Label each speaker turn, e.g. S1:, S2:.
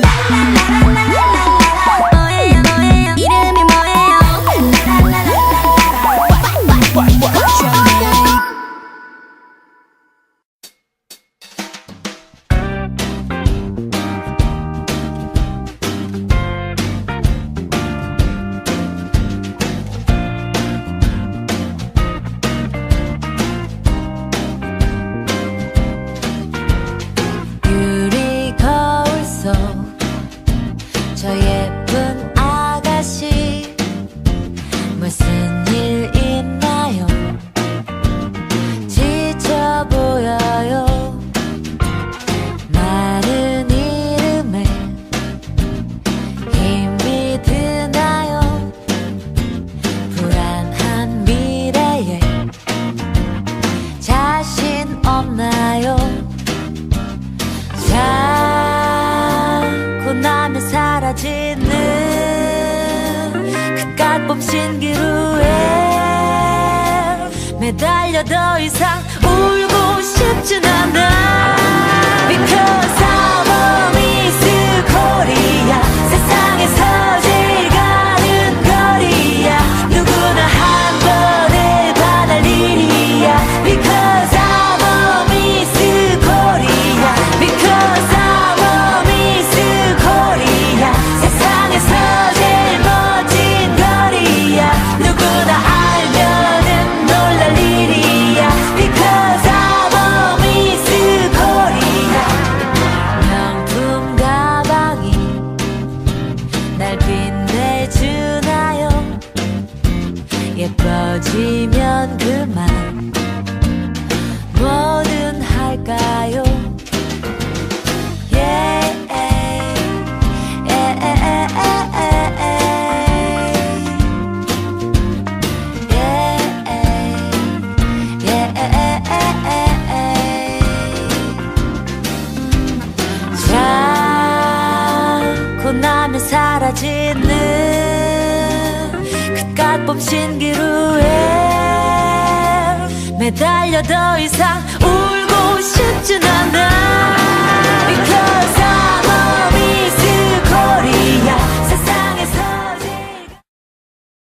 S1: la la la la la 저 예쁜 좁은 신기루에 매달려 더 이상 울고 싶진 않아. 지나고 나면 사라지는 그깟 봄 신기루에 매달려 더 이상 울고 싶진 않네